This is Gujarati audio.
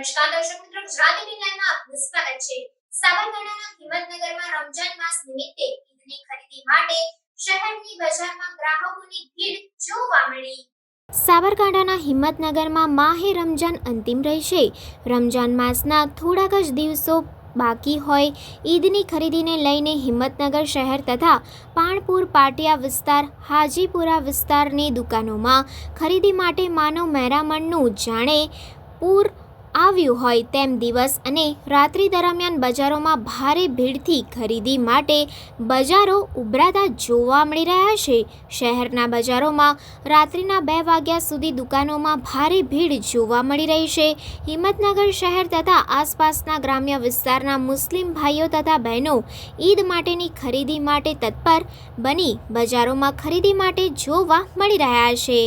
આપનું સ્વાગત છે. સાબરકાંઠાના હિંમતનગરમાં રમજાન માસ નિમિત્તે ઈદની ખરીદી માટે શહેરની બજારમાં ગ્રાહકોની ભીડ જોવા મળી. સાબરકાંઠાના હિંમતનગરમાં માહે રમજાન અંતિમ રહેશે. રમજાન માસના થોડાક જ દિવસો બાકી હોય ઈદની ખરીદીને લઈને હિંમતનગર શહેર તથા પાણપુર પાટિયા વિસ્તાર, હાજીપુરા વિસ્તારની દુકાનોમાં ખરીદી માટે માનવ મહેરામણનું જાણે પૂર આવ્યું હોય તેમ દિવસ અને રાત્રિ દરમિયાન બજારોમાં ભારે ભીડથી ખરીદી માટે બજારો ઉભરાતા જોવા મળી રહ્યા છે. શહેરના બજારોમાં રાત્રિના બે વાગ્યા સુધી દુકાનોમાં ભારે ભીડ જોવા મળી રહી છે. હિંમતનગર શહેર તથા આસપાસના ગ્રામ્ય વિસ્તારના મુસ્લિમ ભાઈઓ તથા બહેનો ઈદ માટેની ખરીદી માટે તત્પર બની બજારોમાં ખરીદી માટે જોવા મળી રહ્યા છે.